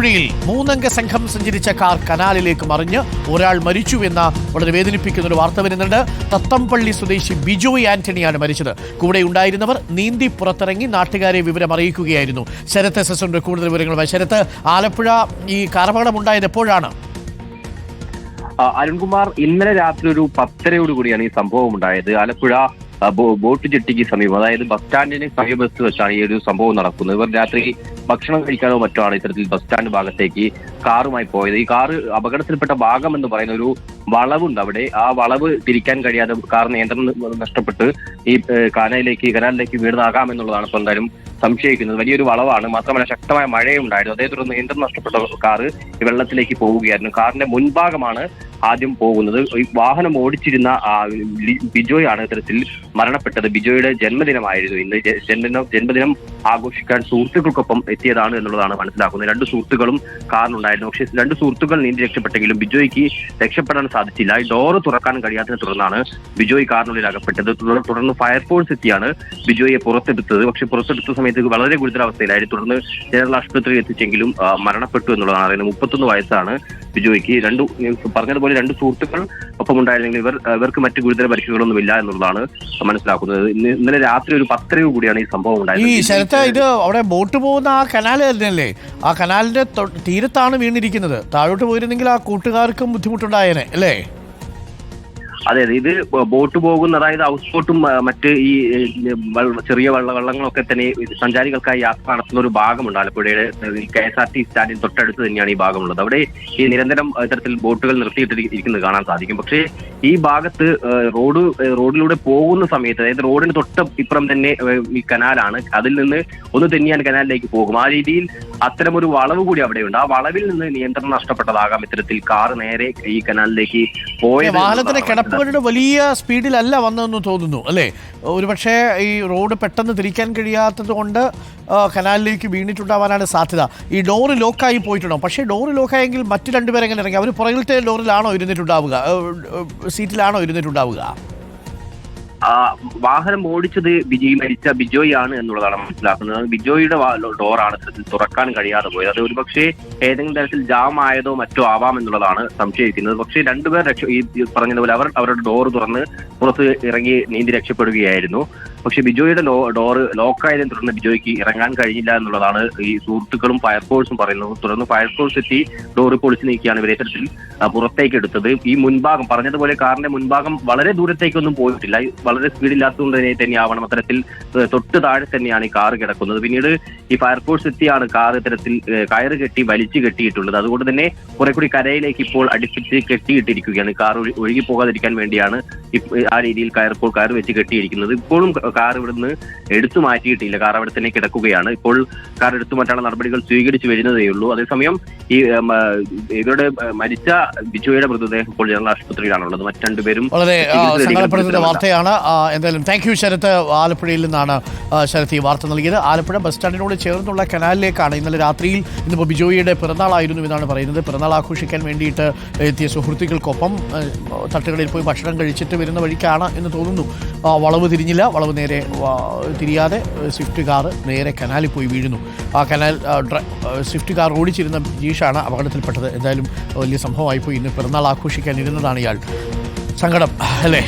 ആലപ്പുഴയിൽ മൂന്നംഗ സംഘം സഞ്ചരിച്ച കാർ കനാലിലേക്ക് മറിഞ്ഞ് ഒരാൾ മരിച്ചു എന്ന വളരെ വേദനിപ്പിക്കുന്ന ഒരു വാർത്ത വരുന്നുണ്ട്. തത്തംപള്ളി സ്വദേശി ബിജോയ് ആന്റണിയാണ് മരിച്ചത്. കൂടെ ഉണ്ടായിരുന്നവർ നീന്തി പുറത്തിറങ്ങി നാട്ടുകാരെ വിവരം അറിയിക്കുകയായിരുന്നു. ശരത്ത് എസ് എസ് കൂടുതൽ വിവരങ്ങളുമായി ശരത്ത് ആലപ്പുഴ ഈ കാറപകടം ഉണ്ടായത് എപ്പോഴാണ്? അരുൺകുമാർ ഇന്നലെ രാത്രി ഒരു പത്തരയോട് കൂടിയാണ് ഈ സംഭവം ഉണ്ടായത്. ആലപ്പുഴ ബോട്ട് ജെട്ടിക്ക് സമീപം അതായത് ബസ് സ്റ്റാൻഡിന് സമീപത്ത് വെച്ചാണ് ഈ ഒരു സംഭവം നടക്കുന്നത്. ഇവർ രാത്രി ഭക്ഷണം കഴിക്കാനോ മറ്റോ ആണ് ഇത്തരത്തിൽ ബസ് സ്റ്റാൻഡ് ഭാഗത്തേക്ക് കാറുമായി പോയത്. ഈ കാറ് അപകടത്തിൽപ്പെട്ട ഭാഗം എന്ന് പറയുന്ന ഒരു വളവുണ്ട് അവിടെ. ആ വളവ് തിരിക്കാൻ കഴിയാതെ കാർ നിയന്ത്രണം നഷ്ടപ്പെട്ട് ഈ കാനയിലേക്ക് കനാലിലേക്ക് വീണതാകാം എന്നുള്ളതാണ് ഇപ്പൊ എന്തായാലും സംശയിക്കുന്നത്. വലിയൊരു വളവാണ്. മാത്രമല്ല ശക്തമായ മഴയും ഉണ്ടായിരുന്നു അതേ തുടർന്ന് നിയന്ത്രണം നഷ്ടപ്പെട്ട കാറ് വെള്ളത്തിലേക്ക് പോവുകയായിരുന്നു. കാറിന്റെ മുൻഭാഗമാണ് ആദ്യം പോകുന്നത്. ഈ വാഹനം ഓടിച്ചിരുന്ന ബിജോയാണ് ഇത്തരത്തിൽ മരണപ്പെട്ടത്. ബിജോയുടെ ജന്മദിനമായിരുന്നു ഇന്ന്. ജന്മദിനം ജന്മദിനം ആഘോഷിക്കാൻ സുഹൃത്തുക്കൾക്കൊപ്പം എത്തിയതാണ് എന്നുള്ളതാണ് മനസ്സിലാക്കുന്നത്. രണ്ട് സുഹൃത്തുക്കളും കാറിനുണ്ടായിരുന്നു പക്ഷേ രണ്ട് സുഹൃത്തുക്കൾ നീന്തി രക്ഷപ്പെട്ടെങ്കിലും ബിജോയ്ക്ക് രക്ഷപ്പെടാൻ സാധിച്ചില്ല. ഡോറ് തുറക്കാൻ കഴിയാത്തതിനെ തുടർന്നാണ് ബിജോയ് കാറിനുള്ളിൽ അകപ്പെട്ടത്. തുടർന്ന് ഫയർഫോഴ്സ് എത്തിയാണ് ബിജോയെ പുറത്തെടുത്തത്. പക്ഷെ പുറത്തെടുത്ത സമയത്ത് വളരെ ഗുരുതരാവസ്ഥയിലായിരുന്നു. തുടർന്ന് ജനറൽ ആശുപത്രിയിൽ എത്തിച്ചെങ്കിലും മരണപ്പെട്ടു എന്നുള്ളതാണ് അറിയുന്നത്. മുപ്പത്തൊന്ന് വയസ്സാണ് ബിജോയ്ക്ക് രണ്ട് പറഞ്ഞതുപോലെ രണ്ട് സുഹൃത്തുക്കൾ ഒപ്പം ഉണ്ടായിരുന്നെങ്കിൽ ഇവർ ഇവർക്ക് മറ്റു ഗുരുതര പരിക്കുകളൊന്നുമില്ല എന്നുള്ളതാണ് മനസ്സിലാക്കുന്നത്. ഇന്ന് ഇന്നലെ രാത്രി ഒരു പത്തര കൂടിയാണ് ഈ സംഭവം ഈ ഉണ്ടായത് ശരത്ത് ഇത് അവിടെ ബോട്ട് പോകുന്ന ആ കനാൽ തന്നെയല്ലേ? ആ കനാലിന്റെ തീരത്താണ് വീണിരിക്കുന്നത്. താഴോട്ട് പോയിരുന്നെങ്കിൽ ആ കൂട്ടുകാർക്കും ബുദ്ധിമുട്ടുണ്ടായേനെ അല്ലേ? അതെ അതെ ഇത് ബോട്ട് പോകുന്ന അതായത് ഹൗസ് ബോട്ടും മറ്റ് ഈ ചെറിയ വള്ള വള്ളങ്ങളൊക്കെ തന്നെ സഞ്ചാരികൾക്കായി യാത്ര നടത്തുന്ന ഒരു ഭാഗമുണ്ട് ആലപ്പുഴയുടെ കെ എസ് ആർ ടി സ്റ്റാൻഡിന് തൊട്ടടുത്ത് തന്നെയാണ് ഈ ഭാഗമുള്ളത്. അവിടെ ഈ നിരന്തരം ഇത്തരത്തിൽ ബോട്ടുകൾ നിർത്തിയിട്ടിരിക്കുന്നത് കാണാൻ സാധിക്കും. പക്ഷേ ഈ ഭാഗത്ത് റോഡ് റോഡിലൂടെ പോകുന്ന സമയത്ത് അതായത് റോഡിന് തൊട്ട് ഇപ്പുറം തന്നെ ഈ കനാലാണ്. അതിൽ നിന്ന് ഒന്ന് തെന്നിയാൻ കനാലിലേക്ക് പോകും. ആ രീതിയിൽ അത്തരം ഒരു വളവ് കൂടി അവിടെയുണ്ട്. ആ വളവിൽ നിന്ന് നിയന്ത്രണം നഷ്ടപ്പെട്ടതാകാം ഇത്തരത്തിൽ കാർ നേരെ ഈ കനാലിലേക്ക് പോയത് വാഹനത്തിന്റെ കിടപ്പുകളുടെ വലിയ സ്പീഡിലല്ല വന്നതെന്ന് തോന്നുന്നു അല്ലേ? ഒരുപക്ഷെ ഈ റോഡ് പെട്ടെന്ന് തിരിക്കാൻ കഴിയാത്തത് കൊണ്ട് കനാലിലേക്ക് വീണിട്ടുണ്ടാവാനാണ് സാധ്യത. ഈ ഡോറ് ലോക്കായി പോയിട്ടുണ്ടോ? പക്ഷേ ഡോറ് ലോക്കായെങ്കിൽ മറ്റു രണ്ടുപേരെങ്ങനെ ഇറങ്ങി അവർ പുറകിലത്തെ ഡോറിലാണോ ഇരുന്നിട്ടുണ്ടാവുക? സീറ്റിലാണോ ഇരുന്നിട്ടുണ്ടാവുക? വാഹനം ഓടിച്ചത് ബിജി മരിച്ച ബിജോയ് ആണ് എന്നുള്ളതാണ് മനസ്സിലാക്കുന്നത്. ബിജോയുടെ ഡോറാണ്. തുറക്കാൻ കഴിയാതെ പോയത്. അത് ഒരുപക്ഷെ ഏതെങ്കിലും തരത്തിൽ ജാം ആയതോ മറ്റോ ആവാം എന്നുള്ളതാണ് സംശയിക്കുന്നത്. പക്ഷേ രണ്ടുപേർ രക്ഷ ഈ പറഞ്ഞതുപോലെ അവർ അവരുടെ ഡോർ തുറന്ന് പുറത്ത് ഇറങ്ങി നീന്തി രക്ഷപ്പെടുകയായിരുന്നു. പക്ഷെ ബിജോയുടെ ലോ ഡോറ് ലോക്കായതിനെ തുടർന്ന് ബിജോയ്ക്ക് ഇറങ്ങാൻ കഴിഞ്ഞില്ല എന്നുള്ളതാണ് ഈ സുഹൃത്തുക്കളും ഫയർഫോഴ്സും പറയുന്നത്. തുടർന്ന് ഫയർഫോഴ്സ് എത്തി ഡോറ് പൊളിച്ചു നീക്കിയാണ് ഇവരെ തരത്തിൽ പുറത്തേക്ക് എടുത്തത്. ഈ മുൻഭാഗം പറഞ്ഞതുപോലെ കാറിന്റെ മുൻഭാഗം വളരെ ദൂരത്തേക്കൊന്നും പോയിട്ടില്ല. വളരെ സ്പീഡില്ലാത്തതുകൊണ്ട് തന്നെ തന്നെയാവണം അത്തരത്തിൽ തൊട്ട് താഴെ തന്നെയാണ് ഈ കാർ കിടക്കുന്നത്. പിന്നീട് ഈ ഫയർഫോഴ്സ് എത്തിയാണ് കാർ ഇത്തരത്തിൽ കയറ് കെട്ടി വലിച്ചു കെട്ടിയിട്ടുള്ളത്. അതുകൊണ്ട് തന്നെ കുറെ കൂടി കരയിലേക്ക് ഇപ്പോൾ അടുപ്പിച്ച് കെട്ടിയിട്ടിരിക്കുകയാണ്. കാർ ഒഴുകി പോകാതിരിക്കാൻ വേണ്ടിയാണ് ആ രീതിയിൽ കയർ കയർ വെച്ച് കെട്ടിയിരിക്കുന്നത്. ഇപ്പോഴും കാർ ഇവിടുന്ന് എടുത്തു മാറ്റിയിട്ടില്ല. കാർ അവിടെ തന്നെ കിടക്കുകയാണ്. ഇപ്പോൾ കാർ എടുത്തു മാറ്റാനുള്ള നടപടികൾ സ്വീകരിച്ചു വരുന്നതേ ഉള്ളൂ. അതേസമയം ഈ ഇവരുടെ മരിച്ച ബിജുവയുടെ മൃതദേഹം ഇപ്പോൾ ജനറൽ ആശുപത്രിയിലാണുള്ളത്. മറ്റു രണ്ടുപേരും വളരെ സങ്കടപ്പെടുത്തുന്ന വാർത്തയാണ്. എന്തായാലും താങ്ക് യു ശരത്ത് ആലപ്പുഴയിൽ നിന്നാണ് ശരത് ശരത്ത് ഈ വാർത്ത നൽകിയത്. ആലപ്പുഴ ബസ് സ്റ്റാൻഡിനോട് ചേർന്നുള്ള കനാലിലേക്കാണ് ഇന്നലെ രാത്രിയിൽ ഇന്നിപ്പോൾ ബിജോയിയുടെ പിറന്നാളായിരുന്നു എന്നാണ് പറയുന്നത്. പിറന്നാൾ ആഘോഷിക്കാൻ വേണ്ടിയിട്ട് എത്തിയ സുഹൃത്തുക്കൾക്കൊപ്പം തട്ടുകളിൽ പോയി ഭക്ഷണം കഴിച്ചിട്ട് വരുന്ന വഴിക്കാണ് എന്ന് തോന്നുന്നു. വളവ് തിരിഞ്ഞില്ല. വളവ് നേരെ തിരിയാതെ സ്വിഫ്റ്റ് കാർ നേരെ കനാലിൽ പോയി വീഴുന്നു. ആ കനാൽ സ്വിഫ്റ്റ് കാർ ഓടിച്ചിരുന്ന ജീഷാണ് അപകടത്തിൽപ്പെട്ടത്. എന്തായാലും വലിയ സംഭവമായിപ്പോയി ഇന്ന് പിറന്നാൾ ആഘോഷിക്കാൻ ഇരുന്നതാണ് ഇയാൾ. സങ്കടം അല്ലേ?